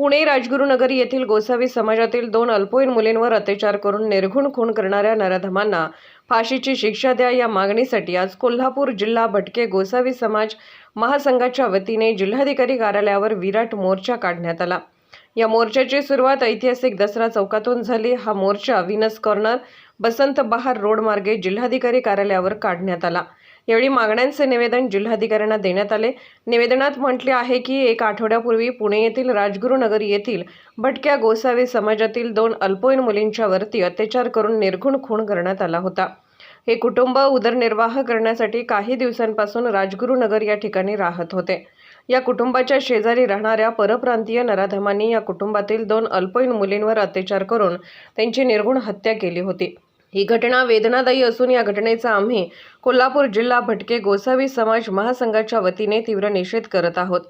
पुणे राजगुरुनगर येथील गोसावी समाजातील दोन अल्पवयीन मुलींवर अत्याचार करून निर्घुण खून करणाऱ्या नराधमांना फाशीची शिक्षा द्या या मागणीसाठी आज कोल्हापूर जिल्हा भटके गोसावी समाज महासंघाच्या वतीने जिल्हाधिकारी कार्यालयावर विराट मोर्चा काढण्यात आला. या मोर्चाची सुरुवात ऐतिहासिक दसरा चौकातून झाली. हा मोर्चा विनस कॉर्नर बसंत बहार रोड मार्गे जिल्हाधिकारी कार्यालयावर काढण्यात आला. यावेळी मागण्यांचे निवेदन जिल्हाधिकाऱ्यांना देण्यात आले. निवेदनात म्हटले आहे की एक आठवड्यापूर्वी पुणे येथील राजगुरुनगर येथील भटक्या गोसावी समाजातील दोन अल्पवयीन मुलींच्यावरती अत्याचार करून निर्घुण खून करण्यात आला होता. हे कुटुंब उदरनिर्वाह करण्यासाठी काही दिवसांपासून राजगुरुनगर या ठिकाणी राहत होते. या कुटुंबाच्या शेजारी राहणाऱ्या परप्रांतीय नराधमांनी या कुटुंबातील दोन अल्पवयीन मुलींवर अत्याचार करून त्यांची निर्घुण हत्या केली होती. ही घटना वेदनादायी असून या घटनेचा आम्ही कोल्हापूर जिल्हा भटके गोसावी समाज महासंघाच्या वतीने तीव्र निषेध करत आहोत.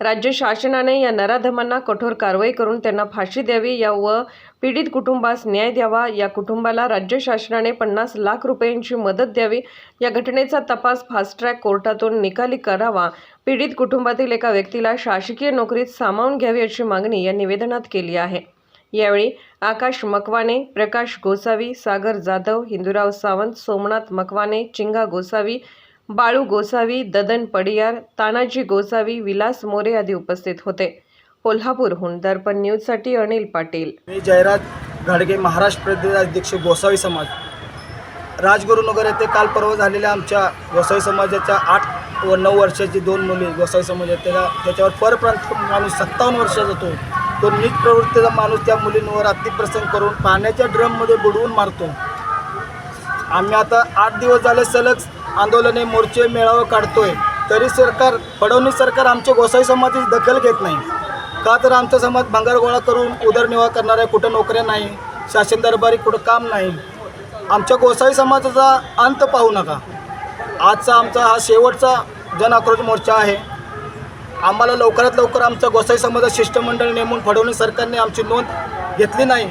राज्य शासनाने या नराधमांना कठोर कारवाई करून त्यांना फाशी द्यावी या व पीडित कुटुंबास न्याय द्यावा या कुटुंबाला राज्य शासनाने पन्नास लाख रुपयांची मदत द्यावी या घटनेचा तपास फास्ट ट्रॅक कोर्टातून निकाली करावा. पीडित कुटुंबातील एका व्यक्तीला शासकीय नोकरीत सामावून घ्यावी अशी मागणी या निवेदनात केली आहे. यावेळी आकाश मकवाने प्रकाश गोसावी सागर जाधव हिंदुराव सावंत सोमनाथ मकवाने चिंगा गोसावी बाळू गोसावी ददन पडियार तानाजी गोसावी विलास मोरे आदी उपस्थित होते. कोल्हापूरहून दर्पण न्यूजसाठी अनिल पाटील. मी जयराज घाडगे महाराष्ट्र प्रदेशाध्यक्ष गोसावी समाज. राजगुरुनगर येथे काल परवा झालेल्या आमच्या गोसावी समाजाच्या आठ व नऊ वर्षाची दोन मुली गोसावी समाज आहेत त्याला त्याच्यावर परप्रांत माणूस सत्तावन्न वर्षाचा होतो तो नीच प्रवृत्तीचा माणूस त्या मुलींवर अतिप्रसंग करून पाण्याच्या ड्रममध्ये बुडवून मारतो. आम्ही आता आठ दिवस झाले सलग आंदोलने मोर्चे मेळावे काढतोय. तरी सरकार फडणवीस सरकार आमच्या गोसाई समाजाची दखल घेत नाही. का तर आमचा समाज भंगार गोळा करून उदरनिर्वाह करणाऱ्या कुठं नोकऱ्या नाही शासन दरबारी कुठं काम नाही. आमच्या गोसाई समाजाचा अंत पाहू नका. आजचा आमचा हा शेवटचा जन आक्रोश मोर्चा आहे. आम्हाला लवकरात लवकर आमचा गोसाई समाजात शिष्टमंडळ नेमून फडणवीस सरकारने आमची नोंद घेतली नाही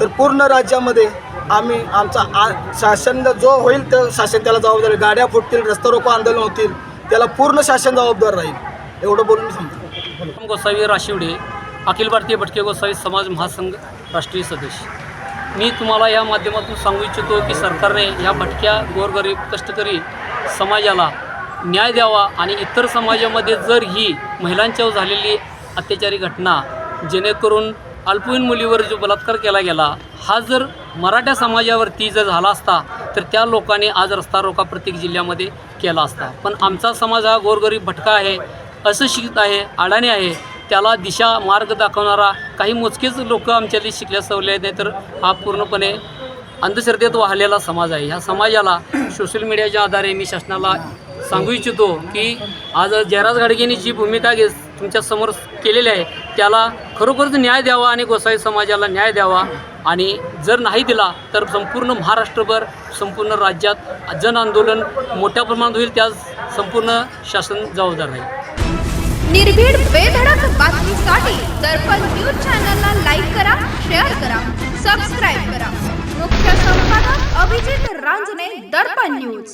तर पूर्ण राज्यामध्ये आम्ही आमचा आ शासन जो होईल तर शासन त्याला जबाबदार. गाड्या फुटतील रस्ता रोको आंदोलन होतील. त्याला पूर्ण शासन जबाबदार राहील. एवढं बोलून सांगतो. गोसावी राशिवडे अखिल भारतीय भटके गोसावी समाज महासंघ राष्ट्रीय सदस्य. मी तुम्हाला या माध्यमातून सांगू इच्छितो की सरकारने या भटक्या गोरगरीब कष्टकरी समाजाला न्याय द्यावा आणि इतर समाजामध्ये जर ही महिलांच्यावर झालेली अत्याचारी घटना जेणेकरून अल्पवयीन मुलीवर जो बलात्कार केला गेला हा जर मराठा समाजावरती जर झाला असता तर त्या लोकांनी आज रस्ता रोका प्रत्येक जिल्ह्यामध्ये केला असता. पण आमचा समाज हा गोरगरीब भटका आहे अशिक्षित आहे अडाणी आहे त्याला दिशा मार्ग दाखवणारा काही मोजकेच लोक आमच्यातली शिकल्या सवले नाही तर हा पूर्णपणे अंधश्रद्धेत वाहलेला समाज आहे. ह्या समाजाला सोशल मीडियाच्या आधारे मी शासनाला सांगू इच्छितो की आज जयराज गाडगेंनी जी भूमिका घे तुमच्यासमोर केलेली आहे त्याला खरोखरच न्याय द्यावा आणि गोसाई समाजाला न्याय द्यावा आणि जर नाही दिला तर संपूर्ण महाराष्ट्रभर संपूर्ण राज्यात जन आंदोलन मोठ्या प्रमाणात होईल त्यास संपूर्ण शासन जबाबदार राहील. निर्भीड बेधडक बातमीसाठी दर्पण न्यूज चॅनलला लाईक करा शेअर करा सबस्क्राईब करा. मुख्य संपादक अभिजित रांजणे दर्पण न्यूज.